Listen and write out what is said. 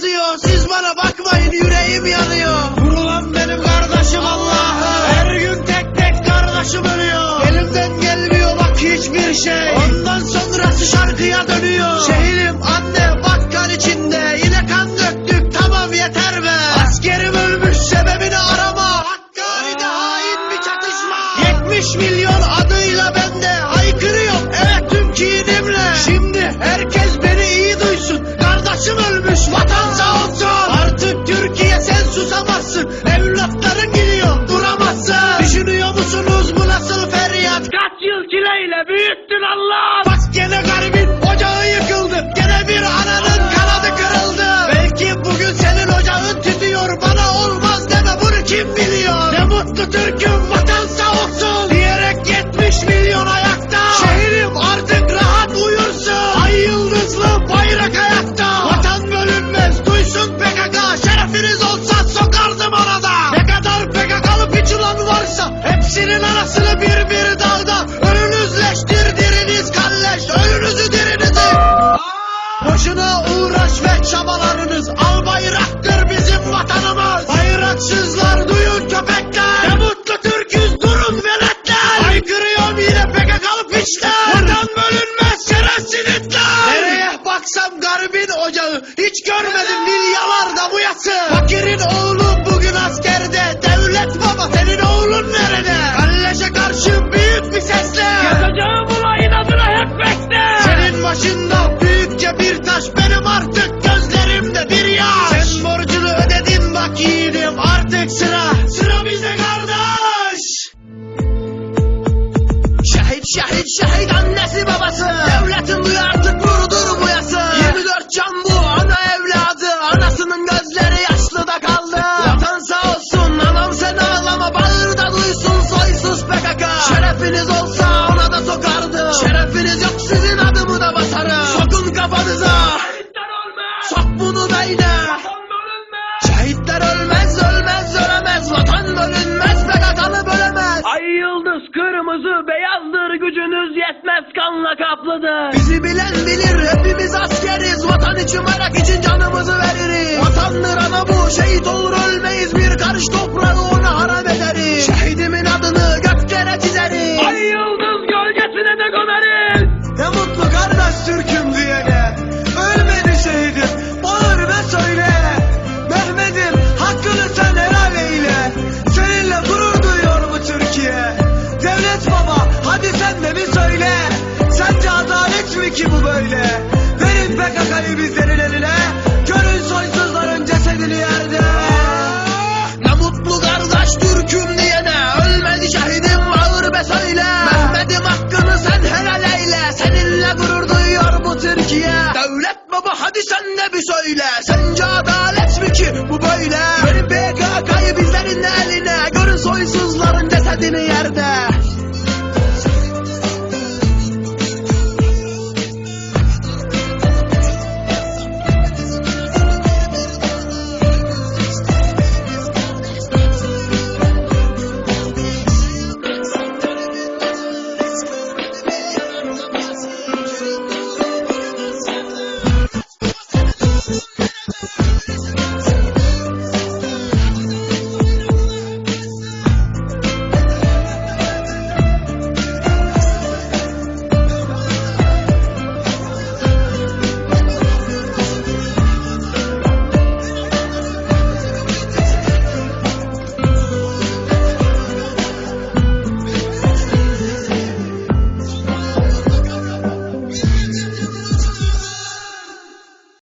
yazıyor. Siz bana bakmayın yüreğim yanıyor. Vurulan benim kardeşim Allah'ım Her gün tek tek kardeşim ölüyor. Elimden gelmiyor bak hiçbir şey Boşuna uğraş ve çabalarınız Al bayraktır bizim vatanımız. Bayraksızlar şehit annesi babası. Devletin duyu artık vurdur bu yası 24 can bu ana evladı. Anasının gözleri yaşlı da kaldı. Vatan sağ olsun anam sen ağlama Bağır da duysun soysuz PKK Şerefiniz olsa gücünüz yetmez kanla kaplıdır. Bizi bilen bilir hepimiz askeriz. Vatan için merak için canımızı veririz. Vatandır ana bu şehit olur ölmeyiz bir söyle. Sence adalet mi ki bu böyle? Verin PKK'yı bizlerin eline Görün soysuzların cesedini yerde. Ne mutlu kardeş Türk'üm diyene. Ölmedi şehidim ağır be söyle. Mehmet'im hakkını sen helal eyle. Seninle gurur duyuyor bu Türkiye. Devlet baba hadi sen de bir söyle. Sence adalet mi ki bu böyle? Verin PKK'yı bizlerin eline. Görün soysuzların cesedini yerde